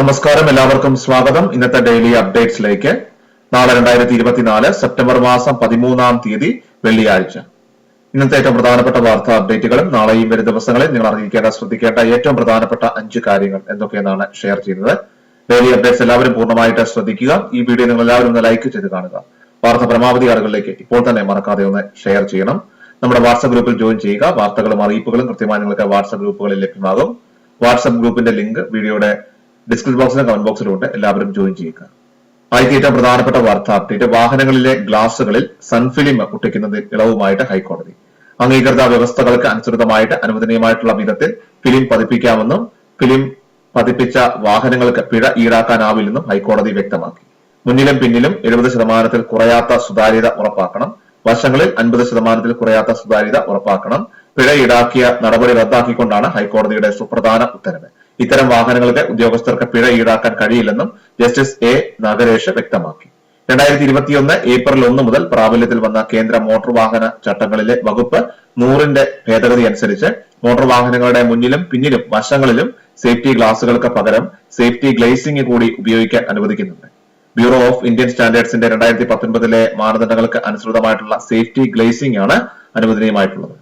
നമസ്കാരം എല്ലാവർക്കും സ്വാഗതം. ഇന്നത്തെ ഡെയിലി അപ്ഡേറ്റ്സിലേക്ക് നാളെ രണ്ടായിരത്തി ഇരുപത്തിനാല് സെപ്റ്റംബർ മാസം പതിമൂന്നാം തീയതി വെള്ളിയാഴ്ച. ഇന്നത്തെ ഏറ്റവും പ്രധാനപ്പെട്ട വാർത്താ അപ്ഡേറ്റുകളും നാളെയും വരും ദിവസങ്ങളിൽ നിങ്ങൾ അറിയിക്കേണ്ട ശ്രദ്ധിക്കേണ്ട ഏറ്റവും പ്രധാനപ്പെട്ട അഞ്ച് കാര്യങ്ങൾ എന്തൊക്കെയെന്നാണ് ഷെയർ ചെയ്യുന്നത്. ഡെയിലി അപ്ഡേറ്റ്സ് എല്ലാവരും പൂർണമായിട്ട് ശ്രദ്ധിക്കുക. ഈ വീഡിയോ നിങ്ങൾ എല്ലാവരും ഒന്ന് ലൈക്ക് ചെയ്ത് കാണുക. വാർത്ത പരമാവധി ആളുകളിലേക്ക് ഇപ്പോൾ തന്നെ മറക്കാതെ ഒന്ന് ഷെയർ ചെയ്യണം. നമ്മുടെ വാട്സ്ആപ്പ് ഗ്രൂപ്പിൽ ജോയിൻ ചെയ്യുക. വാർത്തകളും അറിയിപ്പുകളും കൃത്യമായി നിങ്ങൾക്ക് വാട്സ്ആപ്പ് ഗ്രൂപ്പുകളിൽ ലഭ്യമാകും. വാട്സ്ആപ്പ് ഗ്രൂപ്പിന്റെ ലിങ്ക് വീഡിയോയുടെ ഡിസ്ക്രിപ്ഷൻ ബോക്സിലും കമന്റ് ബോക്സിലും ഉണ്ട് എല്ലാവരും ജോയിൻ ചെയ്യുക. ഏറ്റവും പ്രധാനപ്പെട്ട വാർത്താ അപ്ഡേറ്റ് വാഹനങ്ങളിലെ ഗ്ലാസുകളിൽ സൺഫിലിം ഒട്ടിക്കുന്നത് ഇളവുമായിട്ട് ഹൈക്കോടതി. അംഗീകൃത വ്യവസ്ഥകൾക്ക് അനുസൃതമായിട്ട് അനുവദനീയമായിട്ടുള്ള വിധത്തിൽ ഫിലിം പതിപ്പിക്കാമെന്നും ഫിലിം പതിപ്പിച്ച വാഹനങ്ങൾക്ക് പിഴ ഈടാക്കാനാവില്ലെന്നും ഹൈക്കോടതി വ്യക്തമാക്കി. മുന്നിലും പിന്നിലും എഴുപത് ശതമാനത്തിൽ കുറയാത്ത സുതാര്യത ഉറപ്പാക്കണം. വശങ്ങളിൽ അൻപത് ശതമാനത്തിൽ കുറയാത്ത സുതാര്യത ഉറപ്പാക്കണം. പിഴ ഈടാക്കിയ നടപടി റദ്ദാക്കിക്കൊണ്ടാണ് ഹൈക്കോടതിയുടെ സുപ്രധാന ഉത്തരവ്. ഇത്തരം വാഹനങ്ങൾക്ക് ഉദ്യോഗസ്ഥർക്ക് പിഴ ഈടാക്കാൻ കഴിയില്ലെന്നും ജസ്റ്റിസ് എ നഗരേഷ് വ്യക്തമാക്കി. രണ്ടായിരത്തി ഇരുപത്തിയൊന്ന് ഏപ്രിൽ ഒന്ന് മുതൽ പ്രാബല്യത്തിൽ വന്ന കേന്ദ്ര മോട്ടോർ വാഹന ചട്ടങ്ങളിലെ വകുപ്പ് നൂറിന്റെ ഭേദഗതി അനുസരിച്ച് മോട്ടോർ വാഹനങ്ങളുടെ മുന്നിലും പിന്നിലും വശങ്ങളിലും സേഫ്റ്റി ഗ്ലാസുകൾക്ക് പകരം സേഫ്റ്റി ഗ്ലേസിംഗ് കൂടി ഉപയോഗിക്കാൻ അനുവദിക്കുന്നുണ്ട്. ബ്യൂറോ ഓഫ് ഇന്ത്യൻ സ്റ്റാൻഡേർഡ്സിന്റെ രണ്ടായിരത്തി പത്തൊൻപതിലെ മാനദണ്ഡങ്ങൾക്ക് അനുസൃതമായിട്ടുള്ള സേഫ്റ്റി ഗ്ലേസിംഗ് ആണ് അനുവദനീയമായിട്ടുള്ളത്.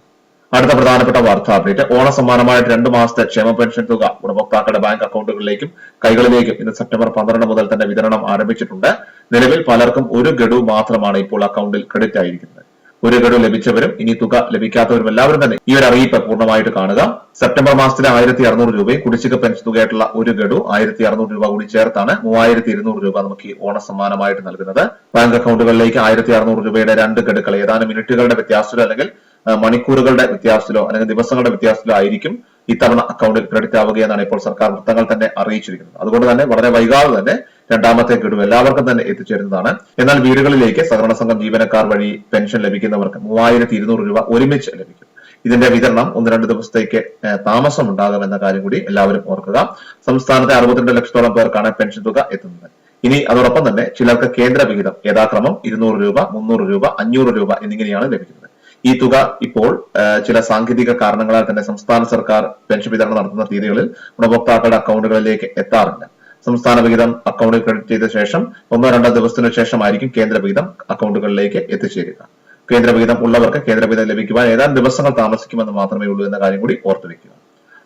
അടുത്ത പ്രധാനപ്പെട്ട വാർത്താ അപ്ഡേറ്റ്. ഓണസമ്മാനമായിട്ട് രണ്ട് മാസത്തെ ക്ഷേമ പെൻഷൻ തുക ഗുണഭോക്താക്കളുടെ ബാങ്ക് അക്കൗണ്ടുകളിലേക്കും കൈകളിലേക്കും ഇന്ന് സെപ്റ്റംബർ പന്ത്രണ്ട് മുതൽ തന്നെ വിതരണം ആരംഭിച്ചിട്ടുണ്ട്. നിലവിൽ പലർക്കും ഒരു ഗഡു മാത്രമാണ് ഇപ്പോൾ അക്കൗണ്ടിൽ ക്രെഡിറ്റ് ആയിരിക്കുന്നത്. ഒരു ഗഡു ലഭിച്ചവരും ഇനി തുക ലഭിക്കാത്തവരും എല്ലാവരും തന്നെ ഈ ഒരു അറിയിപ്പ് പൂർണമായിട്ട് കാണുക. സെപ്റ്റംബർ മാസത്തിലെ ആയിരത്തി അറുന്നൂറ് രൂപയും കുടിശ്ശിക പെൻഷൻ തുകയായിട്ടുള്ള ഒരു ഗഡു ആയിരത്തി അറുന്നൂറ് രൂപ കൂടി ചേർത്താണ് മൂവായിരത്തി ഇരുന്നൂറ് രൂപ നമുക്ക് ഈ ഓണസമ്മാനമായിട്ട് നൽകുന്നത്. ബാങ്ക് അക്കൗണ്ടുകളിലേക്ക് ആയിരത്തി അറുന്നൂറ് രൂപയുടെ രണ്ട് ഗഡുക്കൾ ഏതാനും മിനിറ്റുകളുടെ വ്യത്യാസത്തിൽ അല്ലെങ്കിൽ മണിക്കൂറുകളുടെ വ്യത്യാസത്തിലോ അല്ലെങ്കിൽ ദിവസങ്ങളുടെ വ്യത്യാസത്തിലോ ആയിരിക്കും ഇത്തവണ അക്കൗണ്ടിൽ ക്രെഡിറ്റ് ആവുകയെന്നാണ് ഇപ്പോൾ സർക്കാർ വൃത്തങ്ങൾ തന്നെ അറിയിച്ചിരിക്കുന്നത്. അതുകൊണ്ട് തന്നെ വളരെ വൈകാതെ തന്നെ രണ്ടാമത്തെ ഗഡു എല്ലാവർക്കും തന്നെ എത്തിച്ചേരുന്നതാണ്. എന്നാൽ വീടുകളിലേക്ക് സഹകരണ സംഘം ജീവനക്കാർ വഴി പെൻഷൻ ലഭിക്കുന്നവർക്ക് മൂവായിരത്തി ഇരുന്നൂറ് രൂപ ഒരുമിച്ച് ലഭിക്കും. ഇതിന്റെ വിതരണം ഒന്ന് രണ്ട് ദിവസത്തേക്ക് താമസം താമസം ഉണ്ടാകുമെന്ന കാര്യം കൂടി എല്ലാവരും ഓർക്കുക. സംസ്ഥാനത്തെ അറുപത്തിരണ്ട് ലക്ഷത്തോളം പേർക്കാണ് പെൻഷൻ തുക എത്തുന്നത്. ഇനി അതോടൊപ്പം തന്നെ ചിലർക്ക് കേന്ദ്ര വിഹിതം യഥാക്രമം ഇരുന്നൂറ് രൂപ മുന്നൂറ് രൂപ അഞ്ഞൂറ് രൂപ എന്നിങ്ങനെയാണ് ലഭിക്കുന്നത്. ഈ തുക ഇപ്പോൾ ചില സാങ്കേതിക കാരണങ്ങളാൽ തന്നെ സംസ്ഥാന സർക്കാർ പെൻഷൻ വിതരണം നടത്തുന്ന തീയതികളിൽ ഗുണഭോക്താക്കളുടെ അക്കൗണ്ടുകളിലേക്ക് എത്താറില്ല സംസ്ഥാന വിഹിതം അക്കൗണ്ടിൽ ക്രെഡിറ്റ് ചെയ്ത ശേഷം ഒന്നോ രണ്ടോ ദിവസത്തിനു ശേഷമായിരിക്കും കേന്ദ്ര വിഹിതം അക്കൗണ്ടുകളിലേക്ക് എത്തിച്ചേരുക. കേന്ദ്ര വിഹിതം ഉള്ളവർക്ക് കേന്ദ്ര വിഹിതം ലഭിക്കുവാൻ ഏതാനും ദിവസങ്ങൾ താമസിക്കുമെന്ന് മാത്രമേ ഉള്ളൂ എന്ന കാര്യം കൂടി ഓർത്തുവെക്കുക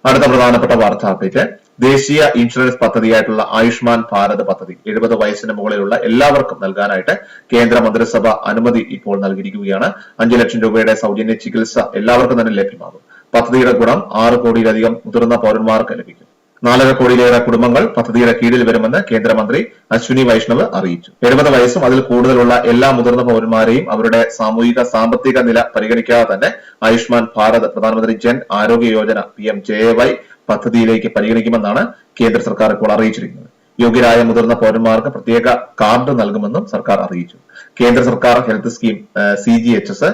അടുത്ത പ്രധാനപ്പെട്ട വാർത്താ അപ്ഡേറ്റ്. ദേശീയ ഇൻഷുറൻസ് പദ്ധതിയായിട്ടുള്ള ആയുഷ്മാൻ ഭാരത് പദ്ധതി. എഴുപത് വയസ്സിന് മുകളിലുള്ള എല്ലാവർക്കും നൽകാനായിട്ട് കേന്ദ്ര മന്ത്രിസഭ അനുമതി ഇപ്പോൾ നൽകിയിരിക്കുകയാണ്. അഞ്ചു ലക്ഷം രൂപയുടെ സൗജന്യ ചികിത്സ എല്ലാവർക്കും തന്നെ ലഭ്യമാകും. പദ്ധതിയുടെ ഗുണം ആറ് കോടിയിലധികം മുതിർന്ന പൗരന്മാർക്ക് ലഭിക്കും. നാലര കോടിയിലേറെ കുടുംബങ്ങൾ പദ്ധതിയുടെ കീഴിൽ വരുമെന്ന് കേന്ദ്രമന്ത്രി അശ്വിനി വൈഷ്ണവ് അറിയിച്ചു. എഴുപത് വയസ്സും അതിൽ കൂടുതലുള്ള എല്ലാ മുതിർന്ന പൗരന്മാരെയും അവരുടെ സാമൂഹിക സാമ്പത്തിക നില പരിഗണിക്കാതെ തന്നെ Ayushman Bharat Pradhan Mantri Jan Arogya Yojana P M J Y പദ്ധതിയിലേക്ക് പരിഗണിക്കുമെന്നാണ് കേന്ദ്ര സർക്കാർ ഇപ്പോൾ അറിയിച്ചിരിക്കുന്നത്. യോഗ്യരായ മുതിർന്ന പൗരന്മാർക്ക് പ്രത്യേക കാർഡ് നൽകുമെന്നും സർക്കാർ അറിയിച്ചു. കേന്ദ്ര സർക്കാർ health scheme C G H S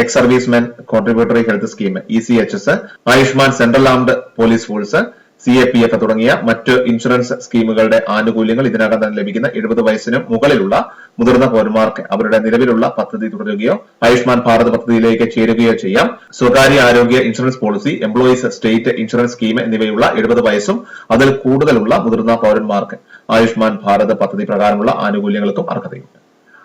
ex servicemen contributory health scheme E C H S Ayushman central armed police force C A P F തുടങ്ങിയ മറ്റ് ഇൻഷുറൻസ് സ്കീമുകളുടെ ആനുകൂല്യങ്ങൾ ഇതിനകം തന്നെ ലഭിക്കുന്ന എഴുപത് വയസ്സിന് മുകളിലുള്ള മുതിർന്ന പൗരന്മാർക്ക് അവരുടെ നിലവിലുള്ള പദ്ധതി തുടരുകയോ ആയുഷ്മാൻ ഭാരത് പദ്ധതിയിലേക്ക് ചേരുകയോ ചെയ്യാം. സ്വകാര്യ ആരോഗ്യ insurance policy employees state insurance scheme എന്നിവയുള്ള എഴുപത് വയസ്സും അതിൽ കൂടുതലുള്ള മുതിർന്ന പൗരന്മാർക്ക് ആയുഷ്മാൻ ഭാരത് പദ്ധതി പ്രകാരമുള്ള ആനുകൂല്യങ്ങൾക്കും അർഹതയുണ്ട്.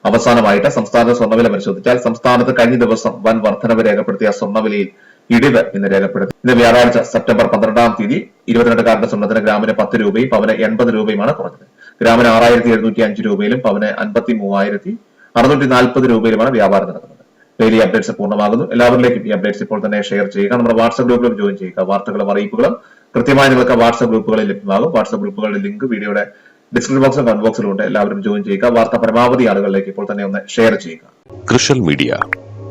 അവസാനമായിട്ട് സംസ്ഥാന സ്വർണവില പരിശോധിച്ചാൽ സംസ്ഥാനത്ത് കഴിഞ്ഞ ദിവസം വൻ വർധനവ് രേഖപ്പെടുത്തിയ സ്വർണവിലയിൽ ഇടിവ് ഇന്ന് രേഖപ്പെടുത്തി. ഇന്ന് വ്യാഴാഴ്ച സെപ്റ്റംബർ പന്ത്രണ്ടാം തീയതി ഇരുപത്തിരണ്ടുകാരുടെ സ്വർണത്തിന് ഗ്രാമിന് പത്ത് രൂപയും പവന് എൺപത് രൂപയുമാണ് കുറഞ്ഞത്. ഗ്രാമിന് ആറായിരത്തി എഴുന്നൂറ്റി അഞ്ച് രൂപയിലും പവന് അൻപത്തി മൂവായിരത്തി അറുന്നൂറ്റി നാൽപ്പത് രൂപയിലുമാണ് വ്യാപാരം നടക്കുന്നത്. ഡെയിലി അപ്ഡേറ്റ്സ് പൂർണമാകുന്നു. എല്ലാവരിലേക്കും ഈ അപ്ഡേറ്റ്സ് ഇപ്പോൾ തന്നെ ഷെയർ ചെയ്യുക. നമ്മുടെ വാട്സ്ആപ്പ് ഗ്രൂപ്പിലും ജോയിൻ ചെയ്യുക. വാർത്തകളും അറിയിപ്പുകളും കൃത്യമായി നിങ്ങൾക്ക് വാട്സ്ആപ്പ് ഗ്രൂപ്പുകളിൽ ലഭ്യമാകും. വാട്സ്ആപ്പ് ഗ്രൂപ്പുകളുടെ ലിങ്ക് വീഡിയോയുടെ ഡിസ്ക്രിപ്ഷൻ ബോക്സും കമന്റ് ബോക്സിലും ഉണ്ട്. എല്ലാവരും ജോയിൻ ചെയ്യുക. വാർത്ത പരമാവധി ആളുകളിലേക്ക് ഇപ്പോൾ തന്നെ ഒന്ന് ഷെയർ ചെയ്യുക. കൃഷൽ മീഡിയ